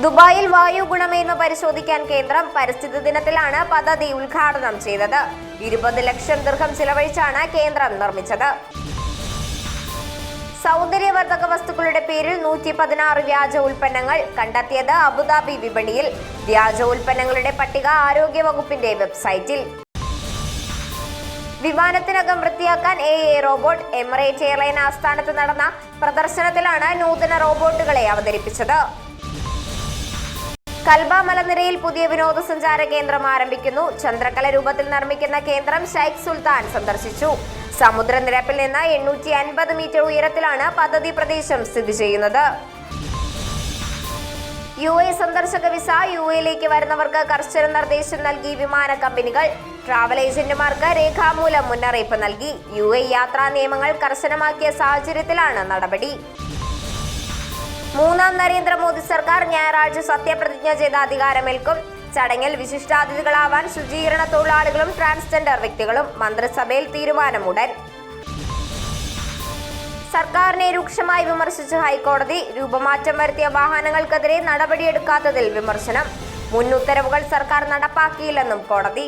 ദുബായിൽ വായു ഗുണമേന്മ പരിശോധിക്കാൻ കേന്ദ്രം പരിസ്ഥിതി ദിനത്തിലാണ് പദ്ധതി ഉദ്ഘാടനം ചെയ്തത്. ഇരുപത് ലക്ഷം ദീർഘം ചിലവഴിച്ചാണ് കേന്ദ്രം നിർമ്മിച്ചത്. സൗന്ദര്യവർദ്ധക വസ്തുക്കളുടെ പേരിൽ നൂറ്റി പതിനാറ് വ്യാജ ഉൽപ്പന്നങ്ങൾ കണ്ടെത്തിയത് അബുദാബി വിപണിയിൽ. വ്യാജ ഉൽപ്പന്നങ്ങളുടെ പട്ടിക ആരോഗ്യ വകുപ്പിന്റെ വെബ്സൈറ്റിൽ. വിമാനത്തിനകം വൃത്തിയാക്കാൻ A A robot Emirate airline ആസ്ഥാനത്ത് നടന്ന പ്രദർശനത്തിലാണ് നൂതന റോബോട്ടുകളെ അവതരിപ്പിച്ചത്. കൽബ മലനിരയിൽ പുതിയ വിനോദസഞ്ചാര കേന്ദ്രം ആരംഭിക്കുന്നു. ചന്ദ്രകല രൂപത്തിൽ നിർമ്മിക്കുന്ന കേന്ദ്രം ഷൈഖ് സുൽത്താൻ സന്ദർശിച്ചു. സമുദ്രനിരപ്പിൽ നിന്ന് എണ്ണൂറ്റി അൻപത് മീറ്റർ ഉയരത്തിലാണ് പദ്ധതി പ്രദേശം സ്ഥിതി ചെയ്യുന്നത്. യു എ സന്ദർശക വിസ യു എയിലേക്ക് വരുന്നവർക്ക് കർശന നിർദ്ദേശം നൽകി വിമാന കമ്പനികൾ. ട്രാവൽ ഏജന്റുമാർക്ക് രേഖാമൂലം മുന്നറിയിപ്പ് നൽകി. യു എ യാത്രാ നിയമങ്ങൾ കർശനമാക്കിയ സാഹചര്യത്തിലാണ് നടപടി. മൂന്നാം നരേന്ദ്രമോദി സർക്കാർ ഞായറാഴ്ച സത്യപ്രതിജ്ഞ ചെയ്ത അധികാരമേൽക്കും. ചടങ്ങിൽ വിശിഷ്ടാതിഥികളാവാൻ ശുചീകരണ തൊഴിലാളികളും ട്രാൻസ്ജെൻഡർ വ്യക്തികളും മന്ത്രിസഭയിൽ തീരുമാനമുടൻ. സർക്കാരിനെ രൂക്ഷമായി വിമർശിച്ച ഹൈക്കോടതി രൂപമാറ്റം വരുത്തിയ വാഹനങ്ങൾക്കെതിരെ നടപടിയെടുക്കാത്തതിൽ വിമർശനം. മുൻ ഉത്തരവുകൾ സർക്കാർ നടപ്പാക്കിയില്ലെന്നും കോടതി.